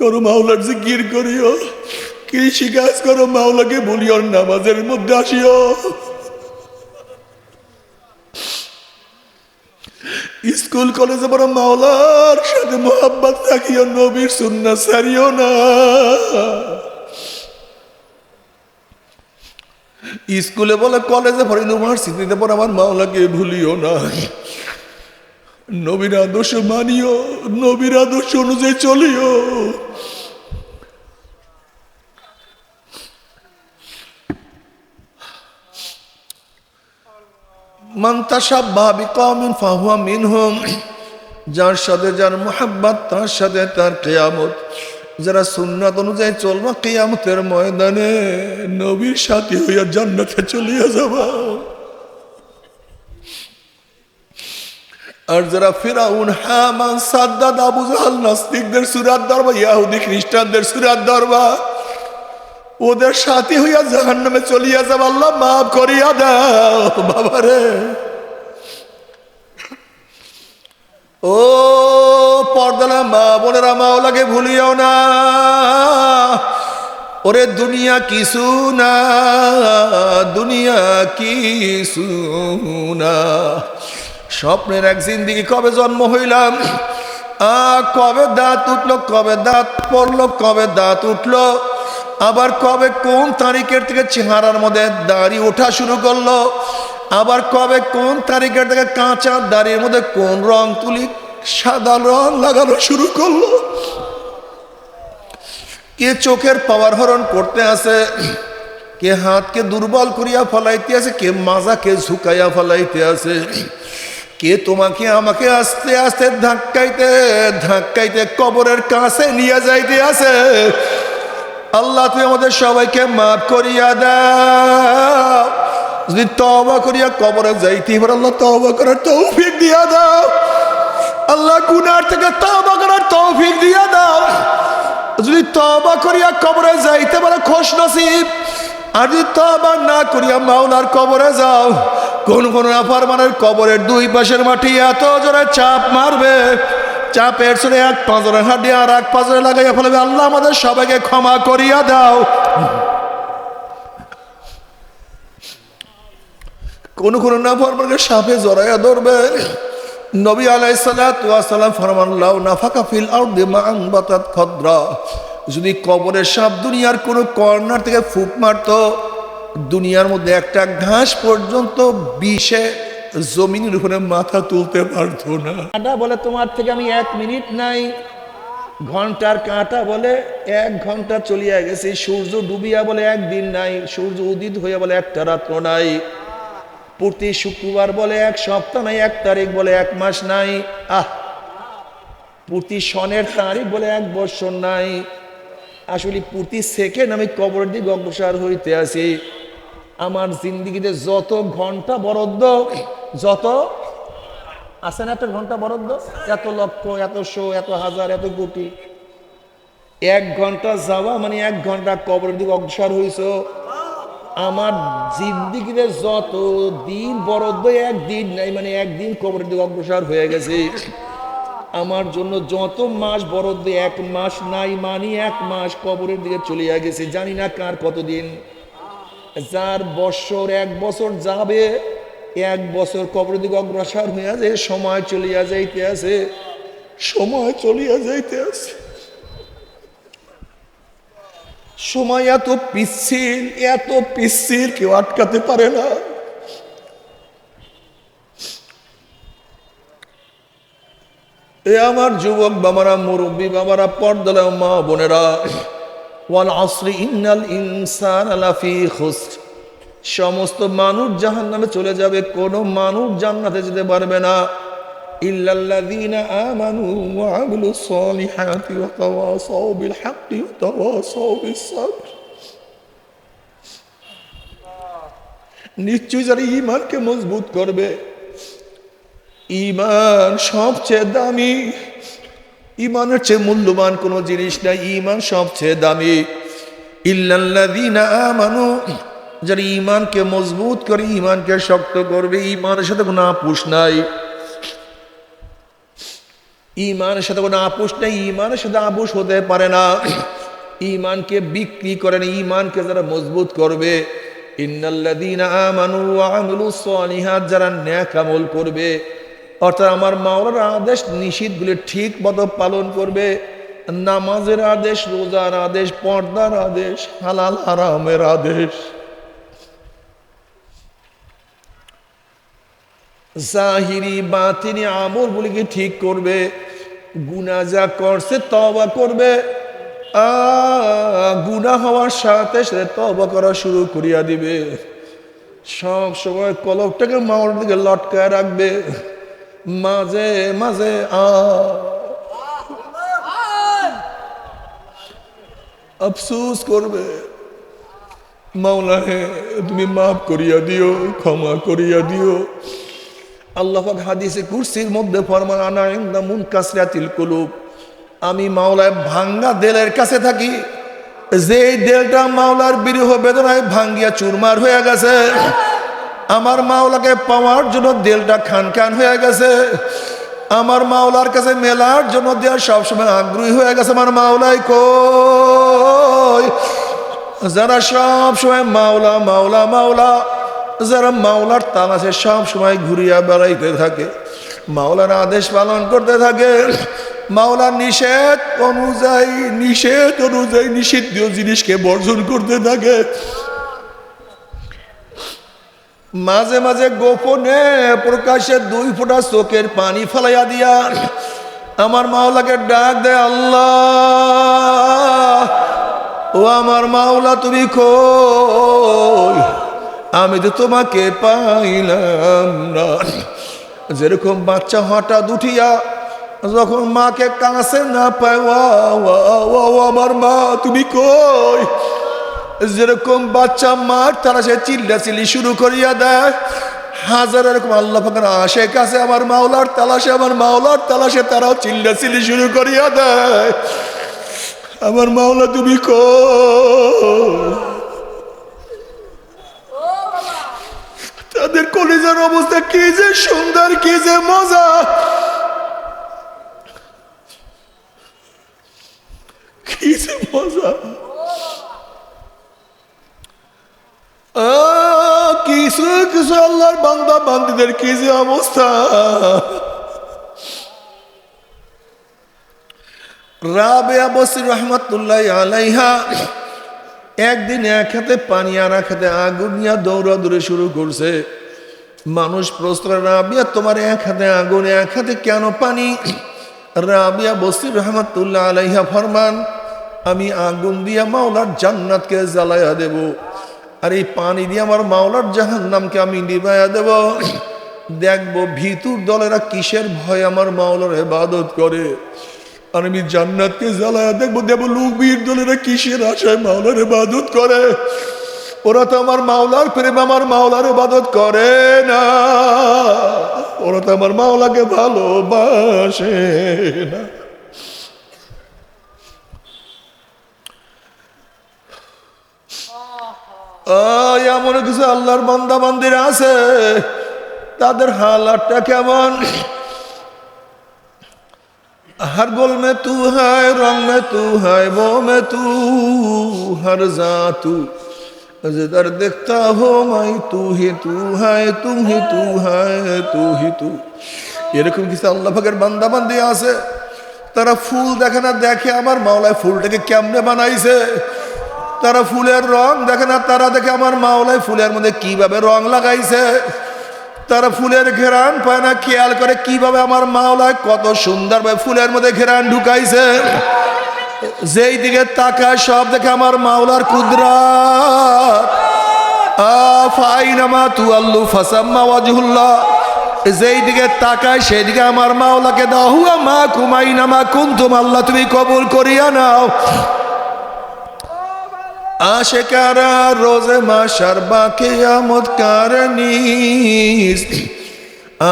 করো, মাওলার জিকির করিও। কৃষি কাজ করো, মাওলাকে বলিও, নামাজের মধ্যে আসিও। স্কুল, কলেজে বড় মাওলার সাথে মোহাব্বত থাকিও নবীর সুন্না সারিও না। স্কুলে বলে, কলেজে পড়ে, ইউনিভার্সিটিতে পড়ে, আমার মাওলাকে ভুলিও না। নবীর আদর্শ মানিও, নবীর আদর্শ অনুযায়ী চলিও মন্তাসাব ভাবি কমিন ফাহুয়া মিনহুম যার সাথে যার মোহাব্বত, তার সাথে তার কেয়ামত। যারা সুন্নাত অনুযায়ী চলবা কেয়ামতের ময়দানে, নবীর সাথী হইয়া জান্নাতে চলিয়া যাবা। আর যারা ফিরাউন, হামান, সাদ্দাদ, আবু জাহাল, নাস্তিকদের সুরাত দরবা ইয়াহুদি খ্রিস্টানদের সুরাত দরবা ওদের সাথী হইয়া জাহান নামে চলিয়া যাব আল্লাহ মাফ করিয়া দাও, বাবারে। ও পর্দানা মা বোনেরা মাওলাকে ভুলিও না। ওরে দুনিয়া কিছু না, দুনিয়া কিছু না। স্বপ্নের এক জিন্দিগি কবে জন্ম হইলাম? কবে দাঁত উঠল, কবে দাঁত পড়ল, কবে দাঁত উঠল? আবার কবে কোন তারিখের থেকে চেহারার মধ্যে দাড়ি ওঠা শুরু করল? আবার কবে কোন তারিখের থেকে কাঁচা দাড়ির মধ্যে কোন রং তুলি সাদা রং লাগানো শুরু করল? কে চোখের পাওয়ার হরণ করতে আছে কে হাতকে দুর্বল করিয়া ফলাইতে আছে কে মাজাকে ঝুঁকাইয়া ফলাইতে আছে কে তোমাকে আমাকে আস্তে আস্তে ধাক্কাইতে ধাক্কাইতে কবরের কাছে নিয়ে যাইতে আছে আল্লাহ তুমি আমাদের সবাইকে মাফ করিয়া দাও। যদি তবা করিয়া কবরে যাইতে এবার আল্লাহ তবা করার তৌফিক দিয়া দাও। আল্লাহ গুনার থেকে তবা করার তৌফিক দিয়া দাও। যদি তবা করিয়া কবরে যাইতে পারে, খোশ নসিব। আর যদি তবা না করিয়া মাওলার কবরে যাও কোন কোন আফারমানের কবরের দুই পাশের মাটি এত জোরে চাপ মারবে। চাপের সরে এক পাঁচরে হাড্ডি আর এক পাঁচরে লাগাইয়া ফেলবে, আল্লাহ আমাদের সবাইকে ক্ষমা করিয়া দাও। কোন কোন না ফরমানকে সাপে জড়াইয়া ধরবে। নবী আলাইসালাম ফরমান, লাউ নাফাকা ফিল আউদ্দে মা আংবাতাত খদ্রা। যদি কবরের সাপ দুনিয়ার কোনো কর্নার থেকে ফুক মারতো, দুনিয়ার মধ্যে একটা ঘাস পর্যন্ত বিষে জমিনের উপরে মাথা তুলতে পারতো না। কাঁটা বলে, তোমার থেকে আমি এক মিনিট নাই। ঘণ্টার কাঁটা বলে, এক ঘণ্টা চলিয়া গেছে। সূর্য ডুবিয়া বলে একদিন নাই। সূর্য উদিত হইয়া বলে একটা রাত্র নাই। প্রতি শুক্রবার বলে এক সপ্তাহ নাই, এক তারিখ বলে এক মাস নাই। আহ! প্রতি সনের তারিখ বলে এক বৎসর নাই। আসলে প্রতি সেকেন্ড আমি কবরের দিকে অগ্রসর হইতে আছি আমার জিন্দিগিতে যত ঘণ্টা বরাদ্দ, যত আছে না একটা ঘণ্টা বরাদ্দ? এত লক্ষ, এত শো, এত হাজার, এত কোটি। এক ঘণ্টা যাওয়া মানে এক ঘণ্টা কবরের দিকে অগ্রসর হইছ। আমার জিন্দিগিতে যত দিন বরাদ্দ, একদিন নাই মানে একদিন কবরের দিকে অগ্রসর হয়ে গেছে। আমার জন্য যত মাস বরাদ্দ, এক মাস নাই, মানি এক মাস কবরের দিকে চলিয়া গেছে। জানি না কার কতদিন। যার বছর এক বছর যাবে, এক বছর কবর দিকে অগ্রসর হইয়া যে সময় চলিয়া যাইতে আছে, সময় চলিয়া যাইতে আছে। সময় এত পিচ্ছিল এত পিচ্ছিল, কেউ আটকাতে পারে না। এ আমার যুবক বাবারা, মুরব্বী বাবারা পর্দালা মা বোনেরা ওয়াল ইনসান সমস্ত মানুষ জাহান নামে চলে যাবে, কোনো মানুষ জান্নাতে যেতে পারবে না। ইল্লাল্লাযীনা নিশ্চয়ই যারা ঈমানকে মজবুত করবে। ঈমান সবচেয়ে দামি। ঈমানের চেয়ে মূল্যবান কোনো জিনিস নাই, ইমান সবচেয়ে দামি। ইল্লাল্লাযীনা আমানু, যারা ঈমানকে মজবুত করে, ঈমানকে শক্ত করবে, ঈমানের সাথে কোনো আপুষ নাই। ইমানের সাথে কোনো আপোষ নেই ইমানের সাথে আপোষ হতে পারে না। ইমানকে বিক্রি করেন ইমানকে যারা মজবুত করবে। ইন্নাল্লাযীনা আমানু ওয়া আমিলুস যারা নেক আমল করবে। অর্থাৎ আমার মাওলার আদেশ নিষিদ্ধগুলি ঠিক মতো পালন করবে। নামাজের আদেশ, রোজার আদেশ, পর্দার আদেশ, হালাল, হারামের আদেশ। জাহিরি, বাতিনি আমল বলিকে ঠিক করবে গুনা যা করছে তবা করবে। গুনা হওয়ার সাথে সাথে তবা করা শুরু করিয়া দিবে। সব সময় কলকটাকে মাওয়ার দিকে লটকায় রাখবে। মাঝে মাঝে আফসুস করবে। মাওলা হে তুমি মাফ করিয়া দিও, ক্ষমা করিয়া দিও। আল্লাহ পাক হাদিসে কুরসির মধ্যে ফরমান, আনা ইনদা মুনকাসরাতিল কুলুব। আমি মাওলায় ভাঙ্গা দেলের কাছে থাকি। যে দেলটা মাওলার বিরহ বেদনায় ভাঙ্গিয়া চুরমার হয়ে গেছে। আমার মাওলাকে পাওয়ার জন্য দেলটা খান খান হয়ে গেছে। আমার মাওলার কাছে মেলার জন্য দেয়া সবসময় আগ্রহী হয়ে গেছে আমার মাওলাই কই? যারা সব সময় মাওলা মাওলা মাওলা, যারা মাওলার তালাশে সব সময় ঘুরিয়া বেড়াইতে থাকে, মাওলার আদেশ পালন করতে থাকে মাওলার নিষেধ অনুযায়ী নিষেধ অনুযায়ী নিষিদ্ধ জিনিসকে বর্জন করতে থাকে মাঝে মাঝে গোপনে প্রকাশে দুই ফোঁটা চোখের পানি ফেলাইয়া দিয়া আমার মাওলাকে ডাক দেয় আল্লাহ ও আমার মাওলা তুমি কই? আমি তো তোমাকে পাইলাম না। যেরকম বাচ্চা হঠাৎ উঠিয়া যখন মাকে কাছে না পায় ওয়া, আমার মা তুমি কই? যেরকম বাচ্চা মার, তারা সে চিল্লা চিল্লি শুরু করিয়া দেয়। হাজার এরকম আল্লাহ ফাঁকার আসে কাছে আমার মাওলার তালাশে আমার মাওলার তালাশে তারাও চিল্লা চিল্লি শুরু করিয়া দেয়। আমার মাওলা, তুমি কো? তাদের কলিজার অবস্থা কি যে সুন্দর, কি যে মজা কি যে মজা আহ, আল্লাহর বান্দা, বান্দিদের কি যে অবস্থা? রাবেয়া বসির রহমতুল্লাহ আলাইহা একদিন এক হাতে পানি এক হাতে আগুন নিয়ে দৌড়াদৌড়ি শুরু করছে। মানুষ প্রশ্ন রাবিয়া, তোমার এক হাতে আগুন, এক হাতে কেন পানি? রাবিয়া বসির রহমতুল্লাহ আলাইহা ফরমান, আমি আগুন দিয়া মাওলার জান্নাতকে জ্বালাইয়া দেব। আর এই পানি দিয়ে আমার মাওলার জাহান নামকে আমি নিবাইয়া দেব। দেখব ভিতুর দলেরা কিসের ভয় আমার মাওলার ইবাদত করে। আর আমি জান্নাতকে জ্বালায়া দেখব দেবো লুকবির দলেরা কিসের আশায় মাওলার ইবাদত করে। ওরা তো আমার মাওলার প্রেম আমার মাওলার ইবাদত করে না। ওরা তো আমার মাওলাকে ভালোবাসে না। এমন কিছু আল্লাহর বান্দা বান্দির আছে তাদের হালাতটা কেমন हर गोल में तू है रंग में तू है वो में तू हर जा तू जिधर देखता हो मैं तू ही तू है तुम ही तू है तू ही तू এরকম কিছু আল্লাহ পাকের বান্দা বান্দি আছে তারা ফুল দেখে না দেখে আমার মাওলায় ফুলটাকে কেমনে বানাইছে তারা ফুলের রং দেখে না, তারা দেখে আমার মাওলায় ফুলের মধ্যে কীভাবে রং লাগাইছে। তারা ফুলের ঘেরান পায় না, খেয়াল করে কীভাবে আমার মাওলায় কত সুন্দরভাবে ফুলের মধ্যে ঘেরান ঢুকাইছে। যেই দিকে তাকায় সব দেখে আমার মাওলার কুদরাত। আফাইনামা তু আল্লু যেই দিকে তাকায় আমার মাওলাকে দাও, হুয়া মা কুমাইনামা কুন্তুম, আল্লাহ তুমি কবুল করিয়া নাও। আশেকারা রোজে মাসার বাকে আমদ কারনিস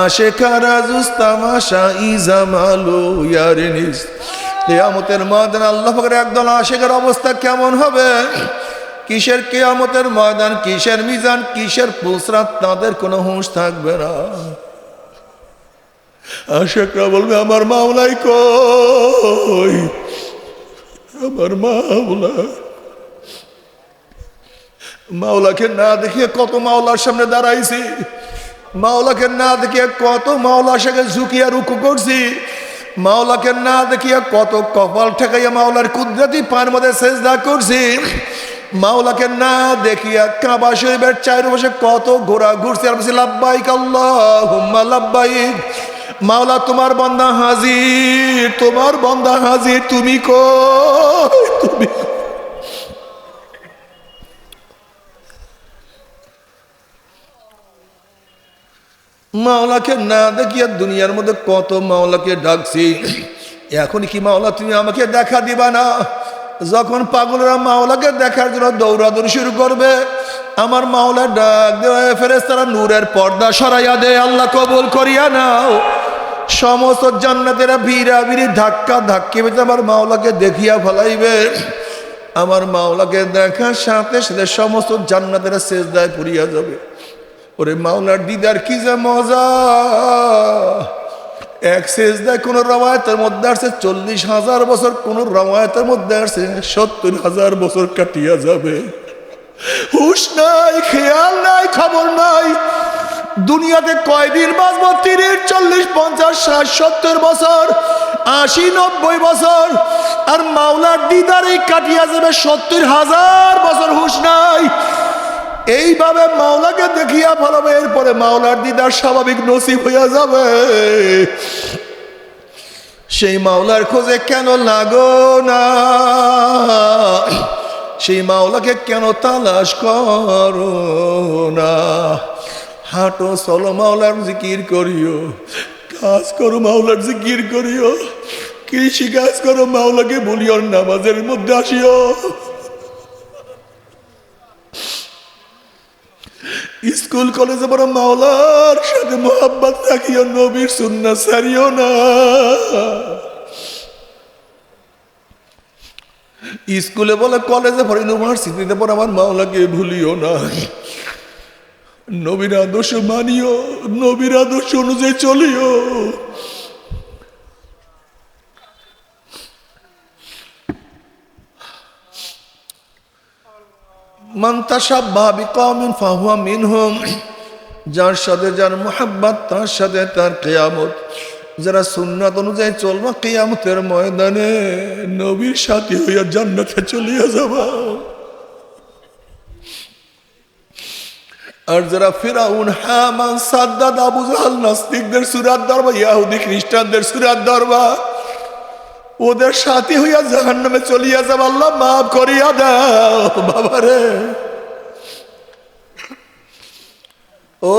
আশেকারা জুস্তামাশা ইজামালু ইয়ারিনিস। কেয়ামতের ময়দান আল্লাহ পাকের একদল আশেকের অবস্থা কেমন হবে? কিসের কেয়ামতের ময়দান, কিসের মিজান, কিসের পুসরাত, তাদের কোনো হুঁশ থাকবে না। আশেকরা বলবে, আমার মাওলাই কই? আমার মাওলা মাওলাকে না দেখিয়ে কত মাওলার সামনে দাঁড়াইছি। মাওলাকে না দেখিয়ে কত মাওলার সাথে ঝুঁকিয়া রুকু করছি। মাওলাকে না দেখিয়া কত কপাল ঠেকাইয়া মাওলার কুদরতি পান মধ্যে সেজদা করছি। মাওলাকে না দেখিয়া কাবা শরীফের চার বসে কত ঘোরা ঘুরছি। আর বলছি, লাব্বাইক আল্লাহুম্মা, লাব্বাইক। মাওলা, তোমার বন্দা হাজির, তোমার বন্দা হাজির, তুমি কই? তুমি মাওলাকে না দেখিয়া দুনিয়ার মধ্যে কত মাওলাকে ডাকছি। এখন কি মাওলা, তুমি আমাকে দেখা দিবা না? যখন পাগলরা মাওলাকে দেখার জন্য দৌড়াদৌড়ি শুরু করবে, আমার মাওলা ডাক দেওয়া ফেরেস তারা নূরের পর্দা সরাইয়া দে আল্লাহ কবুল করিয়া নাও। সমস্ত জান্নাতেরা ভিড়া ভিড়ি ধাক্কা ধাক্কি বেঁচে আমার মাওলাকে দেখিয়া ফেলাইবে। আমার মাওলাকে দেখার সাথে সাথে সমস্ত জান্নাতেরা শেষদায় পড়িয়া যাবে। ওরে মাওলার দিদার কি যে মজা। এক শেষদায় কোন রবায়তের মধ্যে আসছে, চল্লিশ হাজার বছর কোন রবায়তের মধ্যে আসছে, সত্তর হাজার বছর কাটিয়া যাবে। হুশ নাই, খেয়াল নাই, খবর নাই। দুনিয়াতে কয়দিন বাঁচবো? তিরিশ, চল্লিশ, পঞ্চাশ, ষাট, সত্তর বছর, আশি, নব্বই বছর। আর মাওলার দিদারে কাটিয়া যাবে সত্তর হাজার বছর। হুশ নাই এইভাবে মাওলাকে দেখিয়া ফেলাবে, এরপরে মাওলার দিদার স্বাভাবিক নসিব হইয়া যাবে। সেই মাওলার খোঁজে কেন লাগো না? সেই মাওলাকে কেন তালাশ করো না? হাঁটো, চলো মাওলার জিকির করিও। কাজ করো, মাওলার জিকির করিও। কৃষি কাজ করো, মাওলাকে বলিও নামাজের মধ্যে আসিও। স্কুল কলেজে বড় মাওলার সাথে মোহাম্মত রাখিও, নবীর সুন্না সারিও না। স্কুলে বলে কলেজে পড়ে, ইউনিভার্সিটিতে পড়ে, আমার মাওলাকে ভুলিও না। নবীর আদর্শ মানিও, নবীর আদর্শ অনুযায়ী চলিও। মন্তাসাব্বা বিকমিন ফাহুয়া মিনহুম, যার সাথে যার মোহাব্বত, তার সাথে তার কেয়ামত। যারা সুন্নাত অনুযায়ী চলবা কেয়ামতের ময়দানে, নবীর সাথী হইয়া জান্নাতে চলিয়া যাবা। আর যারা ফিরাউন, হামান, সাদ্দাদ, আবু জাহাল নাস্তিকদের সুরাত দরবা ইয়াহুদি খ্রিস্টানদের সুরাত দরবা ওদের সাথী হইয়া জাহান নামে চলিয়া যাব আল্লাহ মাফ করিয়া দাও, বাবারে। ও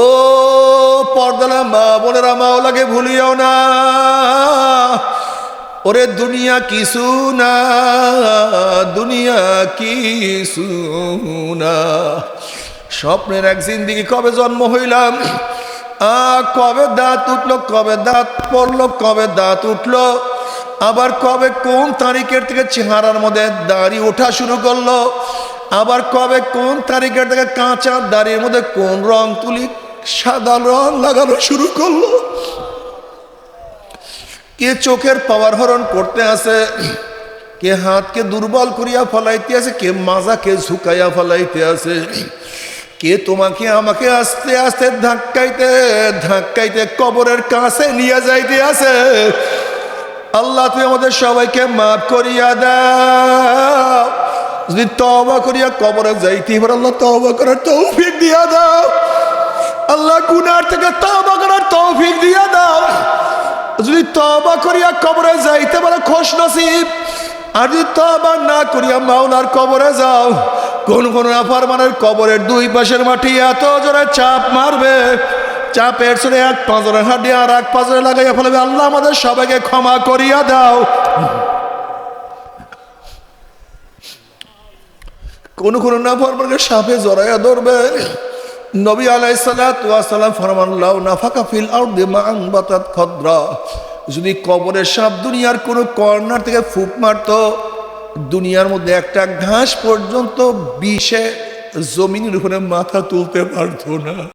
পর্দালা মা বোনেরা, মাওলাকে ভুলিও না। ওরে দুনিয়া কিছু না, দুনিয়া কিছু না। স্বপ্নের এক জিন্দিগি কবে জন্ম হইলাম? আ, কবে দাঁত উঠল, কবে দাঁত পড়ল, কবে দাঁত উঠল? আবার কবে কোন তারিখের থেকে চেহারার মধ্যে দাড়ি ওঠা শুরু করল? আবার কবে কোন তারিখের থেকে কাঁচা দাড়ির মধ্যে কোন রং তুলি সাদা রং লাগানো শুরু করল? কে চোখের পাওয়ার হরণ করতে আছে কে হাতকে দুর্বল করিয়া ফলাইতে আছে কে মাজাকে ঝুঁকাইয়া ফলাইতে আছে কে তোমাকে আমাকে আস্তে আস্তে ধাক্কাইতে ধাক্কাইতে কবরের কাছে নিয়ে যাইতে আছে আল্লাহ তুই আমাদের সবাইকে মাফ করিয়া দাও। যদি তবা করিয়া কবরে যাইতে এবার আল্লাহ তবা করার তৌফিক দিয়া দাও। আল্লাহ গুনার থেকে তবা করার তৌফিক দিয়া দাও। যদি তবা করিয়া কবরে যাইতে পারে খোশ নসিব, আর যদি তবা না করিয়া মাওলার কবরে যাও কোন কোন আফারমানের কবরের দুই পাশের মাটি এত জোরে চাপ মারবে। চাপের চলে এক পাঁচরের হাড্ডি আর এক পাঁচরে লাগাইয়া ফেলবে। আল্লাহ আমাদের সবাইকে ক্ষমা করিয়া দাও। কোন কোন না ফরমানকে সাপে জড়াইয়া ধরবে। নবী আলাইসালাম ফরমান, লাউ ফিল আউট দে মা খদ্রা। যদি কবরের সাপ দুনিয়ার কোনো কর্নার থেকে ফুপ মারতো, দুনিয়ার মধ্যে একটা ঘাস পর্যন্ত বিষে জমিনের উপরে মাথা তুলতে পারতো না।